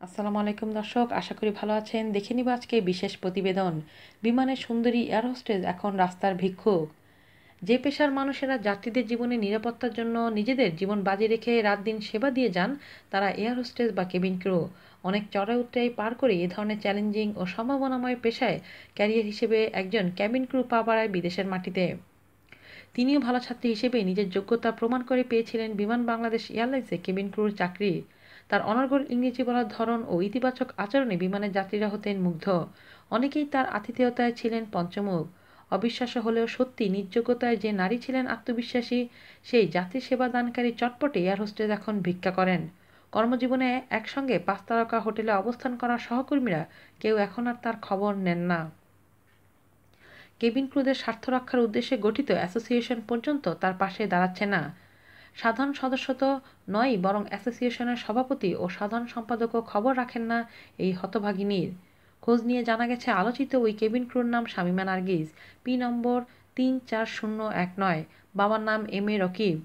আসসালামু আলাইকুম দর্শক, আশা করি ভালো আছেন। দেখে নিব আজকে বিশেষ প্রতিবেদন। বিমানের সুন্দরী এয়ার হোস্টেজ এখন রাস্তার ভিক্ষুক। যে পেশার মানুষেরা যাত্রীদের জীবনে নিরাপত্তার জন্য নিজেদের জীবন বাজি রেখে রাত দিন সেবা দিয়ে যান, তারা এয়ার হোস্টেজ বা কেবিন ক্রু। অনেক চড়াই উত্তরাই পার করে এ ধরনের চ্যালেঞ্জিং ও সম্ভাবনাময় পেশায় ক্যারিয়ার হিসেবে একজন ক্যাবিন ক্রু পা বাড়ায় বিদেশের মাটিতে। তিনিও ভালো ছাত্রী হিসেবে নিজের যোগ্যতা প্রমাণ করে পেয়েছিলেন বিমান বাংলাদেশ এয়ারলাইন্সে কেবিন ক্রুর চাকরি। তার অনর্গল ইংরেজি বলার ধরন ও ইতিবাচক আচরণে বিমানের যাত্রীরা হতেন মুগ্ধ। অনেকেই তার আতিথেয়তায় ছিলেন পঞ্চমুখ। অবিশ্বাস্য হলেও সত্যি নিজ যোগ্যতায় যে নারী ছিলেন আত্মবিশ্বাসী, সেই যাত্রী সেবা দানকারী চটপটে এয়ার হোস্টেজ এখন ভিক্ষা করেন। কর্মজীবনে একসঙ্গে পাঁচ তারকা হোটেলে অবস্থান করা সহকর্মীরা কেউ এখন আর তার খবর নেন না। কেবিন ক্রুদের স্বার্থ রক্ষার উদ্দেশ্যে গঠিত অ্যাসোসিয়েশন পর্যন্ত তার পাশে দাঁড়াচ্ছে না। সাধারণ সদস্য তো নয় বরং অ্যাসোসিয়েশনের সভাপতি ও সাধারণ সম্পাদকও খবর রাখেন না এই হতভাগিনীর। খোঁজ নিয়ে জানা গেছে, আলোচিত ওই কেবিন ক্রুর নাম শামিমা নার্গিস, পি নম্বর তিন চার শূন্য এক নয়, বাবার নাম এম এ রকিব।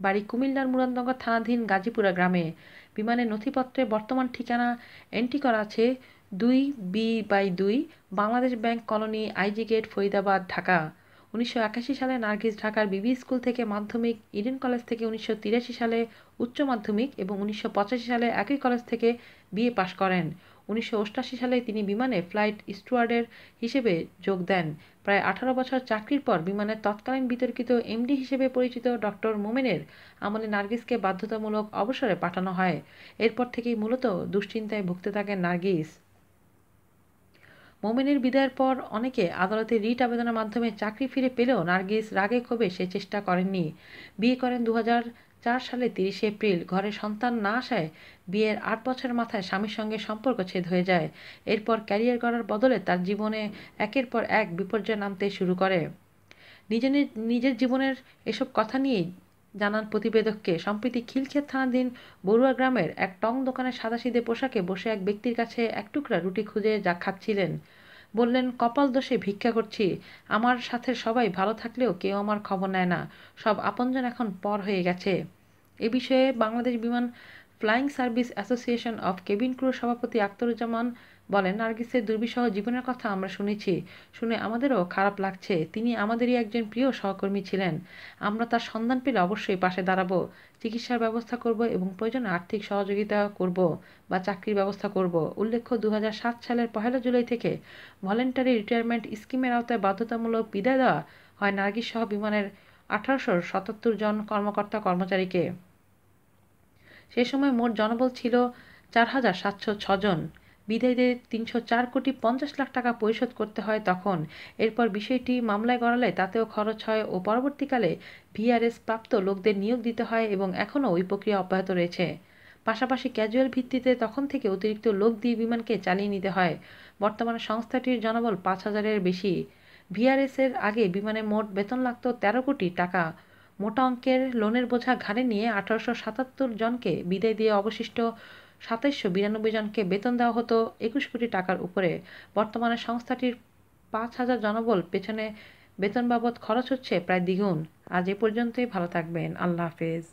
বাড়ি কুমিল্লার মুরাদনগর থানাধীন গাজীপুরা গ্রামে। বিমানের নথিপত্রে বর্তমান ঠিকানা এন্ট্রি করা আছে দুই বি বাই দুই, Bangladesh bank colony IG gate, Faridabad, Dhaka. উনিশশো একাশি সালে নার্গিস ঢাকার বিবি স্কুল থেকে মাধ্যমিক, ইডেন কলেজ থেকে উনিশশো তিরাশি সালে উচ্চ মাধ্যমিক এবং উনিশশো পঁচাশি সালে একই কলেজ থেকে বিএ পাশ করেন। উনিশশো সালে তিনি বিমানে ফ্লাইট স্টুয়ার্ডের হিসেবে যোগ দেন। প্রায় আঠারো বছর চাকরির পর বিমানের তৎকালীন বিতর্কিত এমডি হিসেবে পরিচিত ডক্টর মোমেনের আমলে নার্গিসকে বাধ্যতামূলক অবসরে পাঠানো হয়। এরপর থেকেই মূলত দুশ্চিন্তায় ভুগতে থাকেন নার্গিস। মোমেনের বিদায়ের পর অনেকে আদালতে রিট আবেদনের মাধ্যমে চাকরি ফিরে পেলেও নার্গিস রাগে ক্ষোভে সে চেষ্টা করেননি। বিয়ে করেন দু চার সালে তিরিশে এপ্রিল। ঘরে সন্তান না আসায় বিয়ের আট বছর মাথায় স্বামীর সঙ্গে সম্পর্ক ছেদ হয়ে যায়। এরপর ক্যারিয়ার করার বদলে তার জীবনে একের পর এক বিপর্যয় নামতে শুরু করে। নিজের নিজের জীবনের এসব কথা নিয়েই জানান প্রতিবেদককে। সম্প্রতি খিলক্ষেত থানাধীন বড়ুয়া গ্রামের এক টং দোকানের সাদাসিদে পোশাকে বসে এক ব্যক্তির কাছে এক টুকরা রুটি খুঁজে যা খাচ্ছিলেন। বললেন, কপাল দোষে ভিক্ষা করছি। আমার সাথে সবাই ভালো থাকলেও কেউ আমার খবর নেয় না। সব আপনজন এখন পর হয়ে গেছে। এ বিষয়ে Bangladesh Biman flying service association of cabin ক্রুর সভাপতি আক্তারুজ্জামান বলেন, নার্গিসের দুর্বিষহ জীবনের কথা আমরা শুনেছি, শুনে আমাদেরও খারাপ লাগছে। তিনি আমাদেরই একজন প্রিয় সহকর্মী ছিলেন। আমরা তার সন্ধান পেলে অবশ্যই পাশে দাঁড়াবো। চিকিৎসার ব্যবস্থা করব এবং প্রয়োজনে আর্থিক সহযোগিতা করব বা চাকরির ব্যবস্থা করব। উল্লেখ্য, দুহাজার সাত সালের পহেলা জুলাই থেকে ভলেন্টারি রিটায়ারমেন্ট স্কিমের আওতায় বাধ্যতামূলক বিদায় দেওয়া হয় নার্গিস সহ বিমানের আঠারোশো সাতাত্তর জন কর্মকর্তা কর্মচারীকে। সে সময় মোট জনবল ছিল চার হাজার সাতশো ছজন বিদায়ীদের তিনশো চার কোটি পঞ্চাশ লাখ টাকা পরিশোধ করতে হয় তখন। এরপর বিষয়টি মামলায় গড়ালে তাতেও খরচ হয় ও পরবর্তীকালে ভিআরএস প্রাপ্ত লোকদের নিয়োগ দিতে হয় এবং এখনও ওই প্রক্রিয়া অব্যাহত রয়েছে। পাশাপাশি ক্যাজুয়াল ভিত্তিতে তখন থেকে অতিরিক্ত লোক দিয়ে বিমানকে চালিয়ে নিতে হয়। বর্তমানে সংস্থাটির জনবল পাঁচ হাজারের বেশি। ভিআরএসের আগে বিমানে মোট বেতন লাগত তেরো কোটি টাকা। মোটা অঙ্কের লোনের বোঝা ঘাড়ে নিয়ে আঠারোশো সাতাত্তর জনকে বিদায় দিয়ে অবশিষ্ট সাতাইশশো বিরানব্বই জনকে বেতন দেওয়া হতো। একুশ কোটি টাকার উপরে বর্তমানে সংস্থাটির পাঁচ হাজার জনবল পেছনে বেতন বাবদ খরচ হচ্ছে প্রায় দ্বিগুণ। আজ এ পর্যন্তই, ভালো থাকবেন। আল্লাহ হাফেজ।